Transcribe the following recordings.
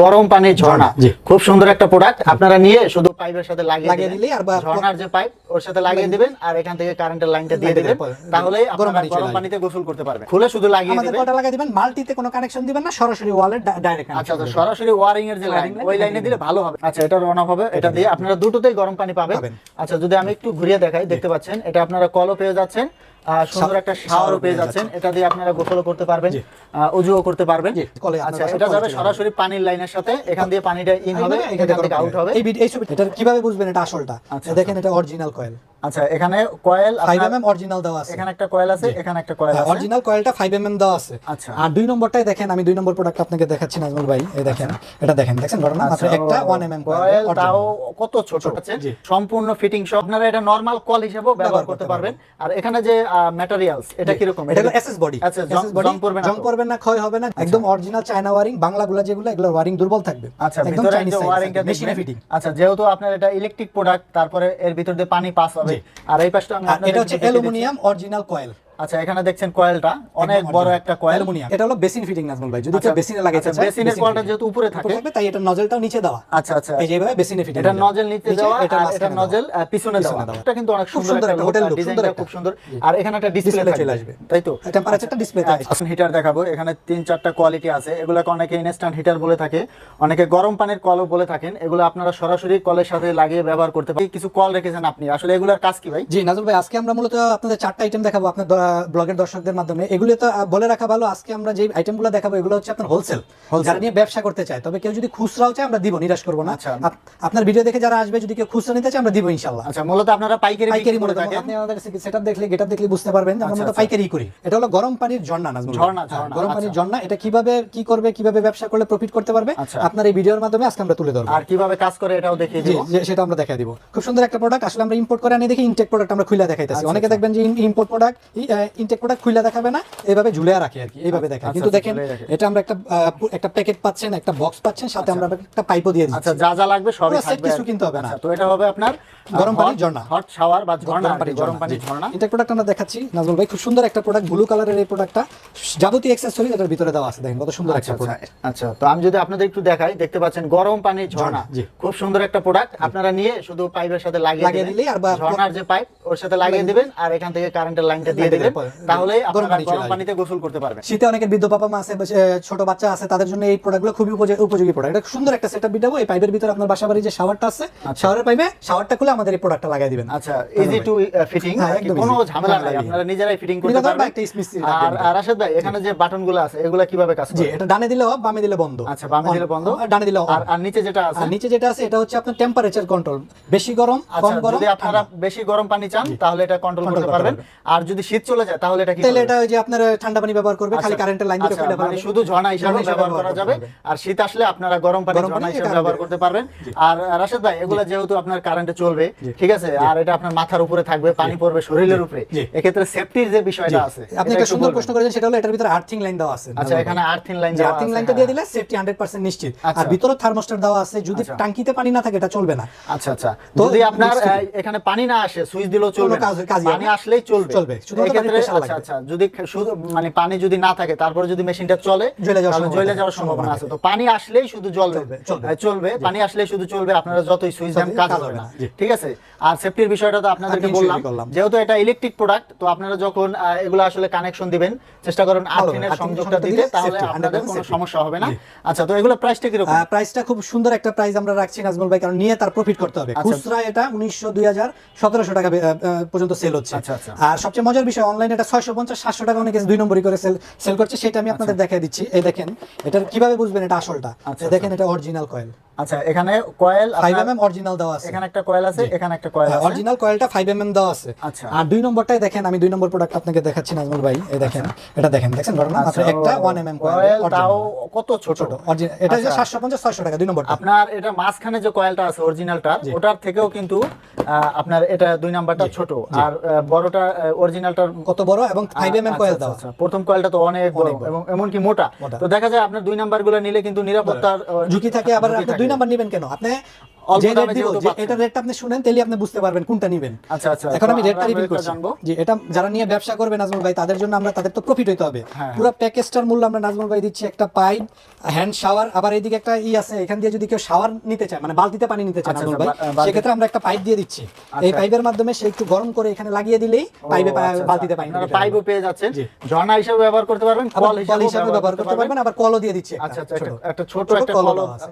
গরম পানির ঝর্ণা। খুব সুন্দর একটা প্রোডাক্ট আপনারা নিয়ে শুধু পাইপের সাথে লাগিয়ে। দিলেই আর ঝর্ণার যে পাইপ ওর সাথে লাগিয়ে দিবেন আর এখান থেকে কারেন্টের লাইনটা দিয়ে দিবেন। দিলে তাহলেই গরম পানিতে গোসল করতে পারবেন। খুলে শুধু লাগিয়ে আমাদের দিবেন। কটা লাগিয়ে দিবেন? মাল্টিতে কোনো কানেকশন দিবেন না? সরাসরি ওয়ালের ডাইরেক্ট আচ্ছা আচ্ছা সরাসরি ওয়ারিং এর যে লাইন ওই লাইনে দিলে ভালো হবে। আচ্ছা এটা রন অফ হবে। এটা দিয়ে আপনারা দুটোতেই গরম পানি পাবেন। আচ্ছা যদি আমি একটু ঘুরিয়ে দেখাই দেখতে পাচ্ছেন এটা আপনারা কলও পেয়ে যাচ্ছেন। সুন্দর একটা শাওয়ারও পেয়ে যাচ্ছেন। এটা দিয়ে আপনারা গোসলও করতে পারবেন আহ, উজুও করতে পারবেন। আচ্ছা বাসায় এটা যাবে সরাসরি পানির লাইনের সাথে। এখান দিয়ে পানিটা ইন হবে এখান থেকে আউট হবে। এই ছবি এটা কীভাবে বুঝবেন এটা আসলটা? আচ্ছা, দেখেন এটা অরিজিনাল কয়েল আচ্ছা এখানে কয়েল 5 এমএম অরিজিনাল দেওয়া আছে। এখানে একটা কয়েল আছে এখানে একটা কয়েল আছে। অরিজিনাল কয়েলটা 5 এমএম দেওয়া আছে। আচ্ছা। আর দুই নম্বরটাই দেখেন আমি দুই নম্বর প্রোডাক্ট আপনাকে দেখাচ্ছি নাজমুল ভাই। এই দেখেন এটা দেখেন দেখেন ঘটনা? মাত্র আচ্ছা, একটা 1 এমএম কয়েল তাও কত ছোট? আছে সম্পূর্ণ ফিটিং সব আপনারা এটা নরমাল কল হিসেবেও ব্যবহার করতে পারবেন। আর এখানে যে ম্যাটেরিয়ালস এটা কীরকম? এটা এসএস বডি আচ্ছা জং পড়বে না জং? পড়বে না ক্ষয় হবে না একদম অরিজিনাল চায়না ওয়ারিং বাংলাগুলো যেগুলো এগুলো ওয়ারিং দুর্বল থাকবে। আচ্ছা ভিতরে মেশিনে ফিটিং আচ্ছা যেহেতু আপনার এটা ইলেকট্রিক প্রোডাক্ট তারপরে এর ভিতর দিয়ে পানি পাস হবে। আর এই পাশটা আপনাদের এটা হচ্ছে অ্যালুমিনিয়াম অরিজিনাল কয়েল। আচ্ছা এখানে দেখছেন কয়েলটা। অনেক বড় একটা কয়েল। এটা হলো বেসিন ফিটিং নাজমুল ভাই যদি আচ্ছা, কেউ বেসিনে লাগাইতে আচ্ছা, চায় বেসিনের কলটা যেহেতু উপরে থাকে। থাকবে তাই এটা নজলটাও নিচে দেওয়া। আচ্ছা আচ্ছা। এই যে এইভাবে বেসিনে ফিটিং এটা নজল নিচে দেওয়া এটা এটা নজল পিছনে দেওয়া। এটা কিন্তু অনেক সুন্দর সুন্দর একটা হোটেল look, সুন্দর খুব সুন্দর। আর এখানে একটা ডিসপ্লে চলে আসবে। তাই তো? টেম্পারেচারটা ডিসপ্লেতে আসবে এখন হিটার দেখাবো। এখানে তিন চারটা কোয়ালিটি আছে। এগুলোকে অনেকে ইনস্ট্যান্ট হিটার বলে থাকে। অনেকে গরম পানির কলও বলে থাকেন। এগুলো আপনারা সরাসরি কলের সাথে লাগিয়ে ব্যবহার করতে পারেন। কিছু কল রেখেছেন আপনি। আসলে এগুলোর কাজ কি ভাই? জি নাজুল ভাই আজকে আমরা মূলত আপনাদের চারটা আইটেম দেখাবো। আপনার ব্লগের দর্শকদের মাধ্যমে এগুলো তো বলে রাখা ভালো আজকে আমরা যে আইটেমগুলো দেখাবো এগুলো হচ্ছে আপনার হোলসেল যারা নিয়ে ব্যবসা করতে চায় তবে কেউ যদি খুচরাও চায় আমরা দিব নিরাশ করব না আচ্ছা। আপনার ভিডিও দেখে যারা আসবে যদি কেউ খুচরা নিতে চায় আমরা দিব ইনশাল্লাহ আচ্ছা মূলত আপনারা পাইকারি পাইকারি মূলত আপনি আমাদের সেটআপ দেখলে গেটআপ দেখলে বুঝতে পারবেন আমরা আচ্ছা, মূলত আচ্ছা। পাইকারি করি এটা হলো গরম পানির ঝর্ণা। ঝর্ণা, হ্যাঁ, ঝর্ণা, গরম পানির। ঝর্ণা এটা কীভাবে কি করবে কীভাবে ব্যবসা করলে প্রফিট করতে পারবে। আপনার এই ভিডিওর মাধ্যমে আজকে আমরা তুলে ধরবো আর কীভাবে কাজ করে এটাও দেখিয়ে দিব সেটা আমরা দেখাই দিব খুব সুন্দর একটা প্রোডাক্ট আসলে আমরা ইম্পোর্ট করে আনি দেখি ইনটেক প্রোডাক্ট আমরা খুলে দেখাইতেছি অনেকে। দেখবেন যে ইম্পোর্ট প্রোডাক্ট খুলে দেখাবে না এইভাবে ঝুলে রাখে আর কি এইভাবে আচ্ছা, কিন্তু আচ্ছা, দেখেন এটা আমরা একটা একটা প্যাকেট পাচ্ছেন একটা বক্স পাচ্ছেন সাথে আমরা একটা পাইপও দিয়ে দিচ্ছি। আচ্ছা যা যা লাগবে সবই থাকবে। কিছু কিনতে হবে না। আচ্ছা, তো এটা হবে আপনার গরম পানির ঝর্ণা। হট শাওয়ার বা ঝর্ণা গরম ঝর্ণা, ইনটেক প্রোডাক্ট আমরা দেখাচ্ছি। নাজমুল ভাই খুব সুন্দর একটা প্রোডাক্ট ব্লু কালারের এই প্রোডাক্টটা যাবতীয় এটার ভিতরে দেওয়া আছে দেখেন কত সুন্দর আচ্ছা একটা আচ্ছা প্রোডাক্ট আচ্ছা তো আমি যদি আপনাদের একটু দেখাই দেখতে পাচ্ছেন গরম পানির ঝর্ণা খুব সুন্দর একটা প্রোডাক্ট আপনারা নিয়ে শুধু পাইপের সাথে লাগিয়ে দিলেই আর বা- ঝর্ণার যে পাইপ ওর সাথে লাগিয়ে দিবেন আর এখান থেকে কারেন্টের লাইনটা দিয়ে দিবেন। তাহলে গরম। পানিতে গোসল করতে পারবেন। শীতে অনেকের বৃদ্ধ বাবা মা আছে ছোট বাচ্চা আছে তাদের জন্য এই প্রোডাক্টগুলো খুবই উপযোগী- প্রোডাক্ট এটা সুন্দর একটা সেটআপ এই পাইপের ভিতরে আপনার বাসা যে শাওয়ারটা আছে শাওয়ারের পাইপে শাওয়ারটা খুলে আমাদের এই প্রোডাক্টটা লাগাই দিবেন। আচ্ছা ইজি টু ফিটিং হ্যাঁ, কোনো ঝামেলা নাই আপনারা নিজেরাই ফিটিং করতে পারবেন। আর রাশেদ ভাই এখানে যে বাটনগুলো আছে এগুলা কীভাবে কাজ করে? এটা ডানে দিলে অফ বামে দিলে বন্ধ। আচ্ছা বামে দিলে বন্ধ? আর ডানে দিলে আর আর নিচে যেটা আছে? আর নিচে যেটা আছে এটা হচ্ছে আপনার টেম্পারেচার কন্ট্রোল বেশি গরম আচ্ছা কম গরম যদি আপনারা বেশি গরম পানি চান তাহলে এটা কন্ট্রোল করতে করতে পারবেন। আর যদি শীত চলে যায় তাহলে এটা কি তাহলে এটা ওই যে আপনার ঠান্ডা পানি ব্যবহার করবে খালি আচ্ছা, কারেন্টের লাইন দিয়ে আচ্ছা, খুলে মানে শুধু ঝর্ণা হিসেবে ব্যবহার করা যাবে আর শীত আসলে আপনারা গরম পানি ঝর্ণা হিসেবে ব্যবহার করতে পারবেন। আর রাশেদ ভাই এগুলা যেহেতু আপনার কারেন্টে চলবে ঠিক আছে? আর এটা আপনার মাথার উপরে থাকবে পানি পড়বে শরীরের উপরে। এক্ষেত্রে সেফটির যে বিষয়টা আছে আপনি একটা সুন্দর প্রশ্ন করেছেন সেটা হলো এটার ভিতরে আর্থিং লাইন দেওয়া আছে। আচ্ছা এখানে আর্থিং লাইন যে আর্থিং লাইনটা দিয়ে দিলে সেফটি 100% নিশ্চিত। আচ্ছা। আর ভিতরে থার্মোস্টার দেওয়া আছে যদি আচ্ছা। টাঙ্কিতে পানি না থাকে এটা চলবে না। আচ্ছা আচ্ছা। যদি আপনার এখানে পানি না আসে সুইচ দিলেও চলবে। পানি আসলেই চলবে। চলবে, আচ্ছা আচ্ছা যদি মানে পানি যদি না থাকে তারপরে যদি মেশিনটা চলে জ্বলে যাওয়ার সম্ভাবনা জ্বলে যাওয়ার সম্ভাবনা আছে। তো পানি আসলেই শুধু জ্বলবে। চলবে, চলবে। পানি আসলেই শুধু চলবে আপনারা যতই সুইচ দেন কাজ হবে না। ঠিক আছে? আর সেফটির বিষয়টা তো আপনাদেরকে বললাম। যেহেতু এটা ইলেকট্রিক প্রোডাক্ট তো আপনারা যখন এগুলো আসলে কানেকশন দিবেন চেষ্টা করুন আর্থিনের সংযোগটা দিতে তাহলে আপনাদের কোনো সমস্যা হবে না। আচ্ছা তো এগুলো প্রাইসটা কীরকম? প্রাইসটা খুব সুন্দর একটা প্রাইস আমরা রাখছি নাজমুল ভাই কারণ নিয়ে তার প্রফিট করতে হবে। আচ্ছা। খুচরা এটা উনিশশো দুই হাজার সতেরোশো টাকা পর্যন্ত সেল হচ্ছে। আচ্ছা। আর সবচেয়ে মজার বিষয় অনলাইনে এটা ছয়শো পঞ্চাশ সাতশো টাকা অনেকে দুই নম্বরই করে সেল সেল করছে সেটা আমি আপনাদের দেখাই দিচ্ছি। এই দেখেন এটার কীভাবে বুঝবেন এটা আসলটা? আচ্ছা, দেখেন এটা অরিজিনাল কয়েল আচ্ছা এখানে কয়েল অরিজিনাল দেওয়া আছে। এখানে একটা কয়েল আছে এখানে একটা কয়েল আছে। অরিজিনাল কয়েলটা এম দেওয়া আছে। আচ্ছা। আর দুই নম্বরটাই দেখেন আমি দুই নম্বর প্রোডাক্ট আপনাকে দেখাচ্ছি নাজমুল ভাই। এই দেখেন এটা দেখেন মাত্র আচ্ছা, একটা কয়েল তাও কত ছোট? ছোট? এটা আচ্ছা। সাতশো পঞ্চাশ ছয়শো টাকা দুই নম্বরটা। আপনার এটা মাঝখানে যে কয়েলটা আছে অরিজিনালটা ওটার থেকেও কিন্তু আপনার এটা দুই নাম্বারটা ছোট। আর বড়টা অরিজিনালটার কত বড় এবং ফাইভ এম এম আচ্ছা, কয়েল আচ্ছা, দেওয়া। আচ্ছা। প্রথম কয়েলটা তো অনেক বড় এবং এমনকি মোটা। মোটা। তো দেখা যায় আপনার দুই নাম্বারগুলো নিলে কিন্তু নিরাপত্তার ঝুঁকি থাকে আবার ঝুঁকি আপনি থাকে। দুই নাম্বার নেবেন কেন আপনি অল্প যে রেট দিব যে এটা রেটটা আপনি শুনেন তাহলে আপনি বুঝতে পারবেন কোনটা নেবেন। আচ্ছা আচ্ছা এখন আমি রেটটা রিভিল করছি। যে এটা যারা নিয়ে ব্যবসা করবে নাজমুল ভাই তাদের জন্য আমরা তাদের তো প্রফিট হইতে হবে। পুরো প্যাকেজটার মূল্য আমরা নাজমুল ভাই দিচ্ছি একটা পাইপ হ্যান্ড শাওয়ার আবার এইদিকে একটা ই আছে এখান দিয়ে যদি কেউ শাওয়ার নিতে চায় মানে বালতিতে পানি নিতে চায় নাজমুল ভাই বা- বালতি- সেক্ষেত্রে আমরা একটা পাইপ দিয়ে দিচ্ছি। এই পাইপের মাধ্যমে সে একটু গরম করে এখানে লাগিয়ে দিলেই পাইপে আচ্ছা, আচ্ছা। বালতিতে পানি পাইপও পেয়ে যাচ্ছেন। ঝর্ণা হিসেবে ব্যবহার করতে পারবেন কল কল ব্যবহার করতে পারবেন আবার কলও দিয়ে দিচ্ছি। আচ্ছা আচ্ছা ছোট। একটা- ছোট কল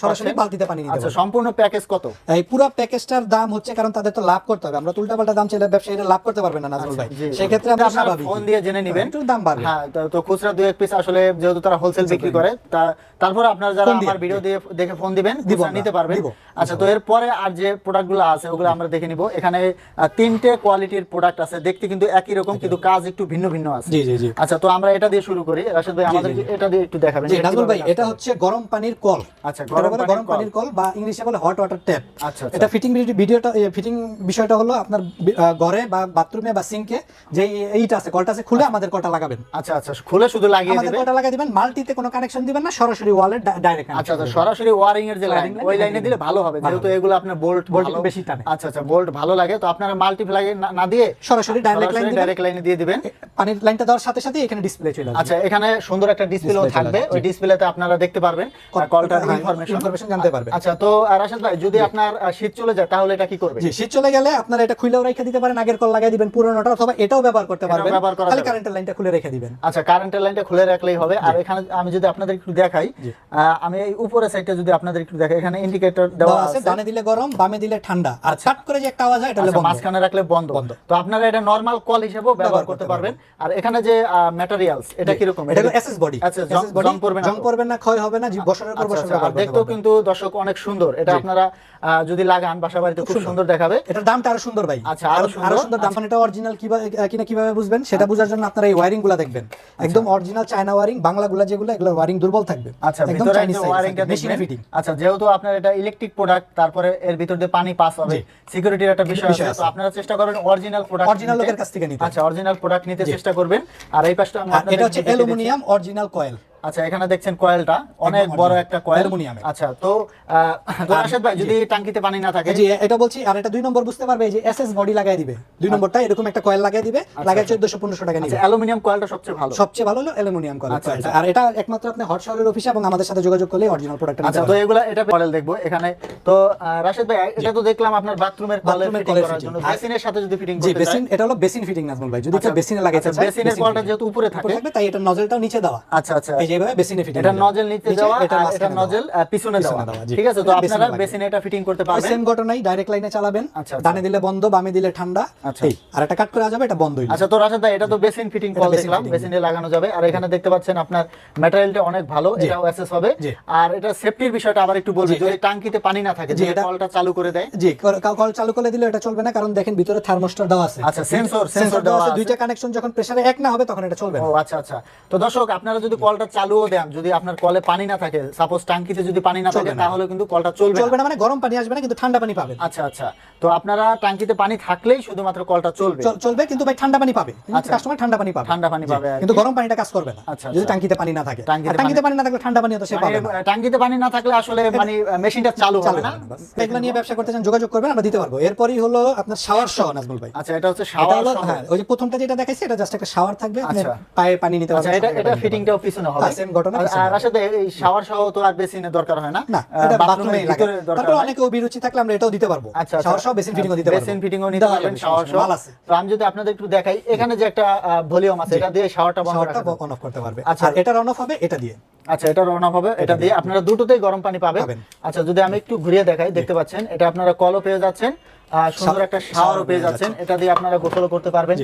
সরাসরি বালতিতে পানি নিতে আচ্ছা সম্পূর্ণ প্যাকেজ কত এই পুরো প্যাকেজটার দাম হচ্ছে কারণ তাদের তো লাভ করতে হবে। আমরা তো উল্টাপাল্টা দাম চাইলে ব্যবসায়ীরা লাভ করতে পারবে না নাজমুল ভাই। আচ্ছা। সেক্ষেত্রে আমরা স্বাভাবিক। ফোন দিয়ে জেনে নেবেন। একটু দাম বাড়বে। হ্যাঁ তো- খুচরা দুই এক পিস আসলে যেহেতু তারা হোলসেল বিক্রি করে তা তারপরে আপনারা যারা আমার ভিডিও দিয়ে দেখে ফোন দিবেন নিতে পারবেন। আচ্ছা তো এরপরে আর যে প্রোডাক্টগুলো আছে ওগুলো আমরা দেখে নিব। এখানে তিনটে কোয়ালিটির প্রোডাক্ট আছে দেখতে কিন্তু একই রকম কিন্তু কাজ একটু ভিন্ন ভিন্ন আছে। জি জি জি। আচ্ছা তো আমরা এটা দিয়ে শুরু করি। রাশেদ ভাই আমাদের এটা দিয়ে একটু দেখাবেন। জি নাজমুল ভাই এটা হচ্ছে গরম পানির কল। আচ্ছা, গরম। পানির কল। বা ইংলিশে বলে হট ওয়াটার ট্যাপ আচ্ছা, আচ্ছা। এটা ফিটিং ভিডিওটা ফিটিং বিষয়টা হলো আপনার ঘরে বা বাথরুমে বা সিঙ্কে যে এইটা আছে কলটা আছে খুলে আমাদের কলটা লাগাবেন। আচ্ছা আচ্ছা। খুলে শুধু লাগিয়ে দিবেন? কলটা লাগিয়ে দিবেন মাল্টিতে কোনো কানেকশন দিবেন না সরাসরি ওয়ালে ডাইরেক্ট আচ্ছা আচ্ছা। সরাসরি ওয়ারিং এর যে লাইন ওই লাইনে দিলে ভালো হবে। যেহেতু এগুলো আপনার বোল্ট একটু বেশি টানে। আচ্ছা আচ্ছা। বোল্ট ভালো লাগে তো আপনারা মাল্টিপ্লাই না দিয়ে সরাসরি ডাইরেক্ট লাইন ডাইরেক্ট লাইনে দিয়ে দিবেন। পানির লাইনটা দেওয়ার সাথে সাথে এখানে ডিসপ্লে চলে আসবে। আচ্ছা এখানে সুন্দর একটা ডিসপ্লেও থাকবে। ওই ডিসপ্লেতে আপনারা দেখতে পারবেন। কলটার হ্যাঁ, ইনফরমেশন জানতে পারবেন। আচ্ছা তো রাশেদ ভাই যদি আপনার শীত চলে যায় তাহলে এটা কি করবে জি শীত চলে গেলে আপনারা এটা খুলেও রেখে দিতে পারেন আগের কল লাগিয়ে দিবেন পুরোনোটা অথবা এটাও ব্যবহার করতে পারবেন। খালি কারেন্টের লাইনটা খুলে রেখে দিবেন। আচ্ছা কারেন্টের লাইনটা খুলে রাখলেই হবে। আর এখানে আমি যদি আপনাদের একটু দেখাই আমি এই উপরের সাইডটা যদি আপনাদের একটু দেখাই এখানে ইন্ডিকেটর দেওয়া আছে। ডানে দিলে গরম বামে দিলে ঠান্ডা। আর চাট করে যে একটা আওয়াজ হয় এটা আচ্ছা, বন্ধ। মাঝখানে রাখলে বন্ধ। বন্ধ। তো আপনারা এটা নরমাল কল হিসেবেও ব্যবহার করতে পারবেন। আর এখানে যে ম্যাটেরিয়ালস এটা কীরকম? এটা হলো এসএস বডি আচ্ছা জং- পড়বে না জং? পড়বে না ক্ষয় হবে না জি, বছরের পর আচ্ছা, বছর আচ্ছা, দেখতেও কিন্তু দর্শক অনেক সুন্দর। এটা আপনারা যদি লাগান বাসা বাড়িতে খুব সুন্দর। দেখাবে। এটার দামটা আরও সুন্দর ভাই। আচ্ছা, আরও আরো- সুন্দর। দাম এটা অরিজিনাল কিনা কীভাবে বুঝবেন সেটা বোঝার জন্য আপনারা এই ওয়্যারিংগুলা দেখবেন একদম অরিজিনাল চায়না ওয়্যারিং বাংলা গুলা যেগুলো এগুলো ওয়্যারিং দুর্বল থাকবে। আচ্ছা একদম চাইনিজ মেশিনে ফিটিং আচ্ছা যেহেতু আপনার এটা ইলেকট্রিক প্রোডাক্ট তারপরে এর ভিতর দিয়ে পানি পাস হবে। সিকিউরিটির একটা বিষয় আছে। তো আপনারা চেষ্টা করবেন অরিজিনাল প্রোডাক্ট Original লোকের কাছ থেকে নিতে। আচ্ছা অরিজিনাল প্রোডাক্ট নিতে চেষ্টা করবেন। আর এই পাশটা আপনাদের এটা হচ্ছে অ্যালুমিনিয়াম অরিজিনাল কয়েল আচ্ছা এখানে দেখছেন কয়েলটা। অনেক বড় একটা কয়েল। অ্যালুমিনিয়ামের। আচ্ছা তো রাশেদ ভাই যদি টাঙ্কিতে পানি না থাকে? যে এটা বলছি আর এটা দুই নম্বর বুঝতে পারবে এই যে এসএস বডি লাগাই দিবে। দুই নম্বরটা এরকম একটা কয়েল লাগাই দিবে লাগাই চোদ্দশো পনেরোশো টাকা নিবে। আচ্ছা অ্যালুমিনিয়াম কয়েলটা সবচেয়ে ভালো। সবচেয়ে ভালো হলো অ্যালুমিনিয়াম কয়েল আচ্ছা, আচ্ছা। আর এটা একমাত্র আপনি হট অফিসে এবং আমাদের সাথে যোগাযোগ করলে অরিজিনাল প্রোডাক্ট আচ্ছা তো এগুলা এটা মডেল দেখব এখানে। তো রাশেদ ভাই এটা তো দেখলাম আপনার বাথরুমের ফিটিং করার জন্য। বেসিনের সাথে যদি ফিটিং জি বেসিন এটা হলো বেসিন ফিটিং নাজমুল ভাই। যদি কেউ বেসিনে লাগাইতে আচ্ছা, চায় বেসিনের fitting। যেহেতু উপরে থাকে। তাই এটা নজলটাও নিচে দেওয়া। আচ্ছা আচ্ছা। এইভাবে বেসিনে ফিটিং এটা নজল যাওয়া এটা এটা নজল পিছনে দেওয়া। ঠিক আছে তো আপনারা বেসিনে এটা ফিটিং করতে পারবেন। সেম ঘটনাই ডাইরেক্ট লাইনে চালাবেন। আচ্ছা, আচ্ছা। ডানে দিলে বন্ধ বামে দিলে ঠান্ডা। আচ্ছা। এই আর একটা কাট করে যাবে এটা বন্ধ আচ্ছা তো রাশেদ ভাই এটা তো বেসিন ফিটিং কল দেখলাম। বেসিনে লাগানো যাবে। আর এখানে দেখতে পাচ্ছেন আপনার ম্যাটেরিয়ালটা অনেক ভালো এটাও অ্যাসেস হবে। আর এটা সেফটির বিষয়টা আবার একটু বলবি। যদি টাঙ্কিতে পানি না থাকে যে কলটা চালু করে দেয়। জি কল- চালু করে দিলে এটা চলবে না কারণ দেখেন ভিতরে থার্মোস্টার দেওয়া আছে। আচ্ছা, sensor সেন্সর দেওয়া আছে। দুইটা কানেকশন যখন প্রেসারে এক না হবে তখন এটা চলবে না। ও আচ্ছা আচ্ছা। তো দর্শক আপনারা যদি কলটা চালুও দেন যদি আপনার কলে পানি না থাকে সাপোজ টাঙ্কিতে যদি পানি না থাকে তাহলে কিন্তু কলটা চলবে চলবে না মানে গরম পানি আসবে না কিন্তু ঠান্ডা পানি পাবে আচ্ছা আচ্ছা। তো আপনারা টাঙ্কিতে পানি থাকলেই শুধুমাত্র কলটা চলবে। চলবে কিন্তু ভাই ঠান্ডা পানি পাবে। আচ্ছা। কাস্টমার ঠান্ডা পানি পাবে। ঠান্ডা পানি পাবে কিন্তু গরম পানিটা কাজ করবে না। আচ্ছা, যদি আচ্ছা। টাঙ্কিতে পানি না থাকে। টাঙ্কিতে পানি না থাকলে ঠান্ডা পানি তো সে পাবে না। মানে, টাঙ্কিতে পানি না থাকলে আসলে মানে মেশিনটা চালু হবে না। না, এগুলো নিয়ে ব্যবসা করতে চান যোগাযোগ করবেন আমরা দিতে পারব। এরপরই হলো আপনার শাওয়ার সহ নাজমুল ভাই। আচ্ছা এটা হচ্ছে শাওয়ার হ্যাঁ ওই যে প্রথমটা যেটা দেখাইছি এটা জাস্ট একটা শাওয়ার থাকবে। আপনি আচ্ছা। পায়ে পানি নিতে আচ্ছা পারবেন। এটা সাথে এটা পানি ফিটিংটাও পিছনে হবে। ঘটনা আর- পিছনে আর হবে। আসলে এই শাওয়ার সহ তো আর বেসিনে দরকার হয় না? না এটা বাথরুমে ভিতরে দরকার তারপর অনেকে অভিরুচি থাকলে আমরা এটাও দিতে পারব। শাওয়ার সহ বেসিন ফিটিংও দিতে পারব। বেসিন ফিটিংও নিতে পারবেন শাওয়ার সহ। নেই, মাল আছে। তো আমি যদি আপনাদের একটু দেখাই এখানে যে একটা ভলিউম আছে এটা দিয়ে শাওয়ারটা বন্ধ রাখা অন অফ করতে পারবে। আচ্ছা। এটা অন অফ হবে এটা দিয়ে। আচ্ছা এটা রন হবে এটা দিয়ে আপনারা দুটোতেই গরম পানি পাবেন। আচ্ছা যদি আমি একটু ঘুরিয়ে দেখাই দেখতে পাচ্ছেন এটা আপনারা কলও পেয়ে যাচ্ছেন। সুন্দর একটা শাওয়ারও পেয়ে যাচ্ছেন। এটা দিয়ে আপনারা গোসলও করতে পারবেন।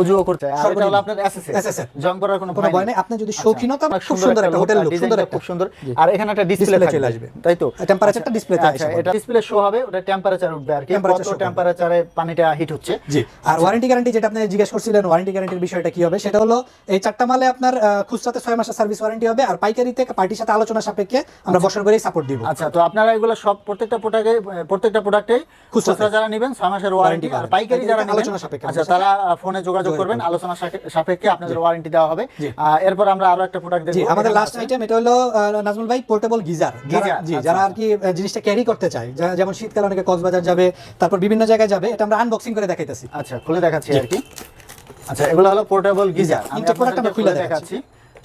উজুও করতে আর এটা হলো আপনার এসএসএস জং করার কোনো ভয় নেই। আপনি যদি শৌখিনতা খুব সুন্দর একটা হোটেল লুক সুন্দর খুব সুন্দর। আর এখানে একটা ডিসপ্লে চলে আসবে। তাই তো? টেম্পারেচারটা ডিসপ্লেতে আচ্ছা এটা ডিসপ্লে শো হবে ওটা টেম্পারেচার উঠবে আর কি। কত টেম্পারেচারে পানিটা হিট হচ্ছে? জি। আর ওয়ারেন্টি গ্যারান্টি যেটা আপনি জিজ্ঞেস করছিলেন ওয়ারেন্টি গ্যারান্টির বিষয়টা কি হবে? সেটা হলো এই চারটা মালে আপনার খুচরাতে ছয় মাসের সার্ভিস ওয়ারেন্টি হবে আর পাইকারিতে পার্টির সাথে আলোচনা সাপেক্ষে আমরা বছর করেই সাপোর্ট দিব। আচ্ছা তো আপনারা এগুলো সব প্রত্যেকটা প্রোডাক্টে প্রত্যেকটা প্রোডাক্টে। খুচরা যারা নেবেন ছয় মাসের ওয়ারেন্টি আর পাইকারি যারা নেবেন আলোচনা সাপেক্ষে। আচ্ছা তারা ফোনে যোগাযোগ করবেন। আলোচনা সাপেক্ষে আপনাদের ওয়ারেন্টি দেওয়া হবে। এরপর আমরা আরও একটা প্রোডাক্ট জি দেখব আমাদের লাস্ট আইটেম এটা হলো নাজমুল ভাই পোর্টেবল গিজার। জি আচ্ছা। যারা আর কি জিনিসটা ক্যারি করতে চায় যেমন শীতকালে অনেকে কক্সবাজার যাবে তারপর বিভিন্ন জায়গায় যাবে এটা আমরা আনবক্সিং করে দেখাইতেছি। আচ্ছা খুলে দেখাচ্ছি আর কি। আচ্ছা এগুলো হলো পোর্টেবল গিজার। আমি আপনাদেরকে আমরা খুলে দেখাচ্ছি।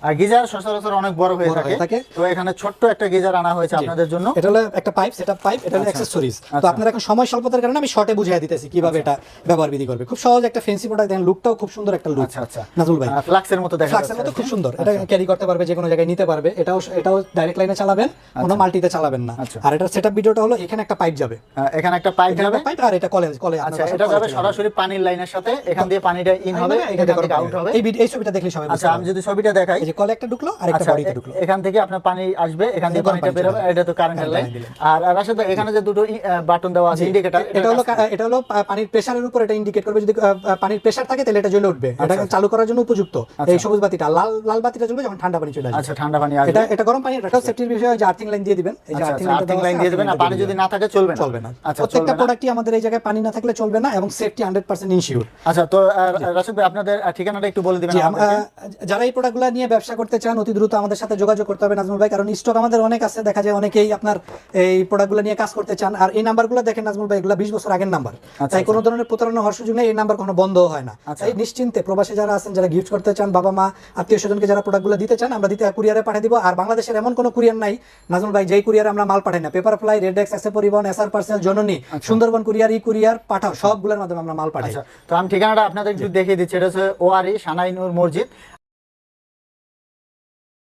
আর গিজার সচরাচর অনেক বড় হয়ে থাকে। তো এখানে ছোট্ট একটা গিজার আনা হয়েছে আপনাদের জন্য। এটা হলো একটা পাইপ সেটা পাইপ এটা হলো আচ্ছা। অ্যাক্সেসরিজ তো আচ্ছা। আপনারা এখন সময় স্বল্পতার কারণে আমি শর্টে বুঝিয়ে দিতেছি কীভাবে এটা ব্যবহার বিধি করবে। খুব সহজ একটা ফেন্সি প্রোডাক্ট দেখেন লুকটাও খুব সুন্দর একটা লুক আচ্ছা আচ্ছা। নাজমুল ভাই। ফ্লাক্সের মতো দেখা ফ্লাক্সের মতো খুব সুন্দর। এটা ক্যারি করতে পারবে যে কোনো জায়গায় নিতে পারবে। এটাও এটাও ডাইরেক্ট লাইনে চালাবেন কোনো মাল্টিতে চালাবেন না। আচ্ছা। আর এটার সেটআপ ভিডিওটা হলো এখানে একটা পাইপ যাবে। এখানে একটা পাইপ যাবে। পাইপ আর এটা কলেজ কলেজ আচ্ছা এটা যাবে সরাসরি পানির লাইনের সাথে। এখান দিয়ে পানিটা ইন হবে এখান থেকে আউট হবে। এই ছবিটা দেখলে সবাই আচ্ছা আমি যদি ছবিটা দেখাই যে কলে একটা ঢুকলো আর একটা আচ্ছা বডিতে ঢুকলো। এখান থেকে আপনার পানি আসবে এখান গরম পানিটা বের হবে এটা তো কারেন্টের লাইন আর এখানে যে দুটো বাটন দেওয়া আছে ইন্ডিকেটর এটা হলো এটা হলো পানির প্রেসারের উপর এটা ইন্ডিকেট করবে। যদি পানির প্রেসার থাকে তাহলে এটা জ্বলে উঠবে। এটা চালু করার জন্য উপযুক্ত। এই সবুজ বাতিটা লাল লাল বাতিটা জ্বলবে যখন ঠান্ডা পানি চলে আসবে। আচ্ছা ঠান্ডা পানি আসবে। এটা এটা গরম পানি সেফটির বিষয় যে আর্থিং লাইন দিয়ে দিবেন। এই যে আচ্ছা আর্থিং আচ্ছা লাইন দিয়ে দেবেন আর পানি যদি না থাকে চলবে না। চলবে না। আচ্ছা প্রত্যেকটা প্রোডাক্টই আমাদের এই জায়গায় পানি না থাকলে চলবে না এবং সেফটি হান্ড্রেড পার্সেন্ট ইনশিওর আচ্ছা তো আহ, ভাই আপনাদের ঠিকানাটা একটু বলে দিবেন যারা এই প্রোডাক্টগুলো নিয়ে ব্যবসা করতে চান অতি দ্রুত আমাদের সাথে যোগাযোগ করতে হবে নাজমুল ভাই কারণ স্টক আমাদের অনেক আছে। দেখা যায় অনেকেই আপনার এই প্রোডাক্টগুলো নিয়ে কাজ করতে চান। আর এই নাম্বারগুলো দেখেন নাজমুল ভাই এগুলো বিশ বছর আগের নাম্বার তাই কোনো ধরনের প্রতারণা হওয়ার সুযোগ নেই এই নাম্বার কোনো বন্ধ হয় না। আচ্ছা। তাই নিশ্চিন্তে প্রবাসী যারা আছেন যারা গিফট করতে চান বাবা মা আত্মীয় স্বজনকে যারা প্রোডাক্টগুলো দিতে চান আমরা দিতে কুরিয়ারে পাঠিয়ে দিব। আর বাংলাদেশের এমন কোনো কুরিয়ার নাই নাজমুল ভাই যেই কুরিয়ারে আমরা মাল পাঠাই না। পেপার ফ্লাই রেড এক্স এসে পরিবহন SR parcel Janani Sundarban courier e courier Pathao সবগুলোর মাধ্যমে আমরা মাল পাঠাই। আচ্ছা তো আমি ঠিকানাটা আপনাদের একটু দেখিয়ে দিচ্ছি। এটা হচ্ছে ওয়ারি সানাইনুর মসজিদ।